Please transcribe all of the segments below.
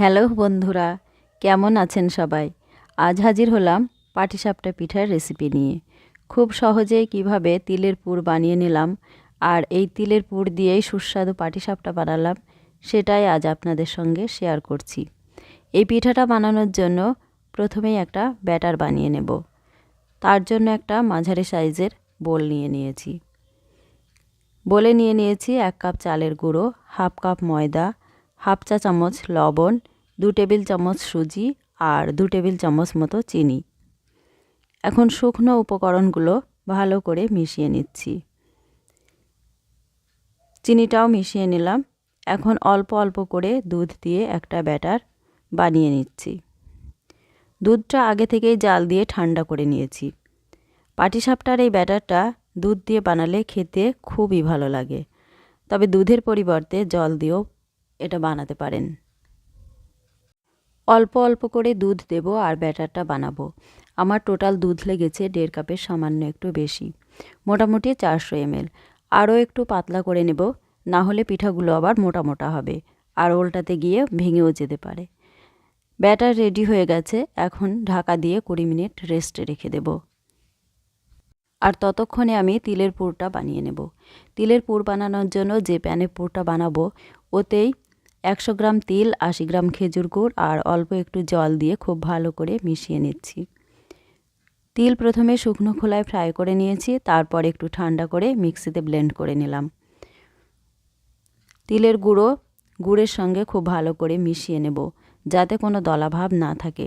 Hello বন্ধুরা, কেমন আছেন সবাই? আজ হাজির হলাম পাটিসাপটা পিঠার রেসিপি নিয়ে। খুব সহজেই কীভাবে তিলের পুর বানিয়ে নিলাম আর এই তিলের পুর দিয়েই সুস্বাদু পাটিসাপটা বানালাম, সেটাই আজ আপনাদের সঙ্গে শেয়ার করছি। এই পিঠাটা বানানোর জন্য প্রথমেই একটা ব্যাটার বানিয়ে নেব। তার জন্য একটা মাঝারি সাইজের বোল নিয়ে নিয়েছি। বলে নিয়ে নিয়েছি এক কাপ চালের গুঁড়ো, হাফ কাপ ময়দা হাফ চা চামচ লবণ, দু টেবিল চামচ সুজি আর দু টেবিল চামচ মতো চিনি। এখন শুকনো উপকরণগুলো ভালো করে মিশিয়ে নিচ্ছি। চিনিটাও মিশিয়ে নিলাম। এখন অল্প অল্প করে দুধ দিয়ে একটা ব্যাটার বানিয়ে নিচ্ছি। দুধটা আগে থেকেই জাল দিয়ে ঠান্ডা করে নিয়েছি। পাটিসাপটার এই ব্যাটারটা দুধ দিয়ে বানালে খেতে খুবই ভালো লাগে। তবে দুধের পরিবর্তে জল দিয়েও এটা বানাতে পারেন। অল্প অল্প করে দুধ দেব আর ব্যাটারটা বানাবো। আমার টোটাল দুধ লেগেছে দেড় কাপের সামান্য একটু বেশি। মোটামুটি চারশো এমএল। আরও একটু পাতলা করে নেব, না হলে পিঠাগুলো আবার মোটা মোটা হবে আর ওল্টাতে গিয়ে ভেঙেও যেতে পারে। ব্যাটার রেডি হয়ে গেছে, এখন ঢাকা দিয়ে কুড়ি মিনিট রেস্টে রেখে দেব। আর ততক্ষণে আমি তিলের পুরটা বানিয়ে নেব। তিলের পুর বানানোর জন্য যে প্যানে পুরটা বানাবো, ওতেই একশো গ্রাম তিল, আশি গ্রাম খেজুর গুড় আর অল্প একটু জল দিয়ে খুব ভালো করে মিশিয়ে নিচ্ছি। তিল প্রথমে শুকনো খোলায় ফ্রাই করে নিয়েছি, তারপর একটু ঠান্ডা করে মিক্সিতে ব্লেন্ড করে নিলাম। তিলের গুঁড়ো, গুড়ের সঙ্গে খুব ভালো করে মিশিয়ে নেব, যাতে কোনো দলাভাব না থাকে।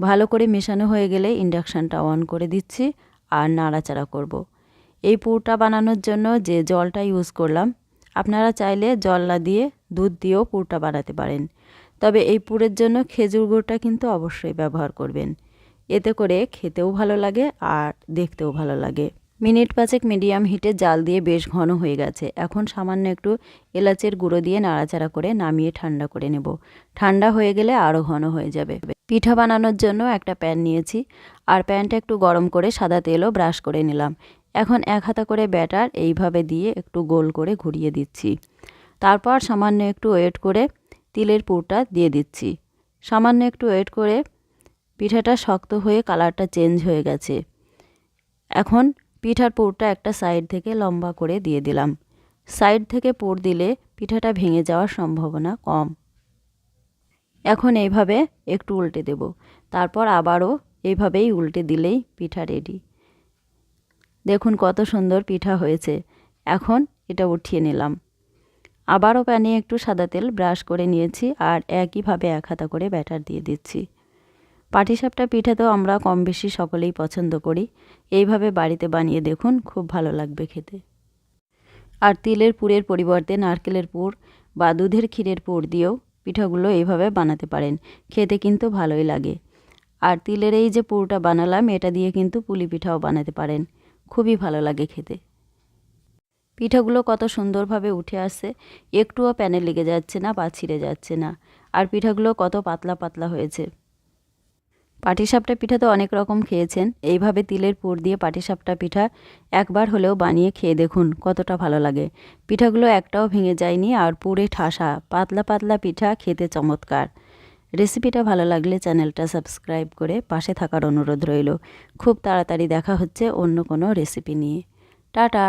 ভালো করে মেশানো হয়ে গেলে ইন্ডাকশানটা অন করে দিচ্ছি আর নাড়াচাড়া করব। এই পুরটা বানানোর জন্য যে জলটা ইউজ করলাম, আপনারা চাইলে জল না দিয়ে দুধ দিয়েও পুরটা বানাতে পারেন। তবে এই পুরের জন্য খেজুর গুড়টা কিন্তু অবশ্যই ব্যবহার করবেন। এতে করে খেতেও ভালো লাগে আর দেখতেও ভালো লাগে। মিনিট পাঁচেক মিডিয়াম হিটে জাল দিয়ে বেশ ঘন হয়ে গেছে। এখন সামান্য একটু এলাচের গুঁড়ো দিয়ে নাড়াচাড়া করে নামিয়ে ঠান্ডা করে নেব। ঠান্ডা হয়ে গেলে আরও ঘন হয়ে যাবে। পিঠা বানানোর জন্য একটা প্যান নিয়েছি আর প্যানটা একটু গরম করে সাদা তেলও ব্রাশ করে নিলাম। এখন এক হাতা করে ব্যাটার এইভাবে দিয়ে একটু গোল করে ঘুরিয়ে দিচ্ছি। তারপর সামান্য একটু ওয়েট করে তিলের পুরটা দিয়ে দিচ্ছি। সামান্য একটু ওয়েট করে পিঠাটা শক্ত হয়ে কালারটা চেঞ্জ হয়ে গেছে। এখন পিঠার পুরটা একটা সাইড থেকে লম্বা করে দিয়ে দিলাম। সাইড থেকে পুর দিলে পিঠাটা ভেঙে যাওয়ার সম্ভাবনা কম। এখন এইভাবে একটু উল্টে দেব। তারপর আবারও এইভাবেই উল্টে দিলেই পিঠা রেডি দেখুন কত সুন্দর পিঠা হয়েছে। এখন এটা উঠিয়ে নিলাম। আবারও প্যানে একটু সাদা তেল ব্রাশ করে নিয়েছি আর একইভাবে এক হাতা করে ব্যাটার দিয়ে দিচ্ছি। পাটিসাপটা পিঠা তো আমরা কম বেশি সকলেই পছন্দ করি। এইভাবে বাড়িতে বানিয়ে দেখুন, খুব ভালো লাগবে খেতে। আর তিলের পুরের পরিবর্তে নারকেলের পুর বা দুধের ক্ষীরের পুর দিয়েও পিঠাগুলো এইভাবে বানাতে পারেন। খেতে কিন্তু ভালোই লাগে। আর তিলের এই যে পুরটা বানালাম, এটা দিয়ে কিন্তু পুলি পিঠাও বানাতে পারেন। খুবই ভালো লাগে খেতে। পিঠাগুলো কত সুন্দরভাবে উঠে আসছে একটুও প্যানে লেগে যাচ্ছে না বা ছিঁড়ে যাচ্ছে না। আর পিঠাগুলো কত পাতলা পাতলা হয়েছে। পাটিসাপটা পিঠা তো অনেক রকম খেয়েছেন। এইভাবে তিলের পুর দিয়ে পাটিসাপটা পিঠা একবার হলেও বানিয়ে খেয়ে দেখুন কতটা ভালো লাগে। পিঠাগুলো একটাও ভেঙে যায়নি আর পুরে ঠাসা, পাতলা পাতলা পিঠা খেতে চমৎকার। রেসিপিটা ভালো লাগলে চ্যানেলটা সাবস্ক্রাইব করে পাশে থাকার অনুরোধ রইল। খুব তাড়াতাড়ি দেখা হচ্ছে অন্য কোনো রেসিপি নিয়ে। টাটা!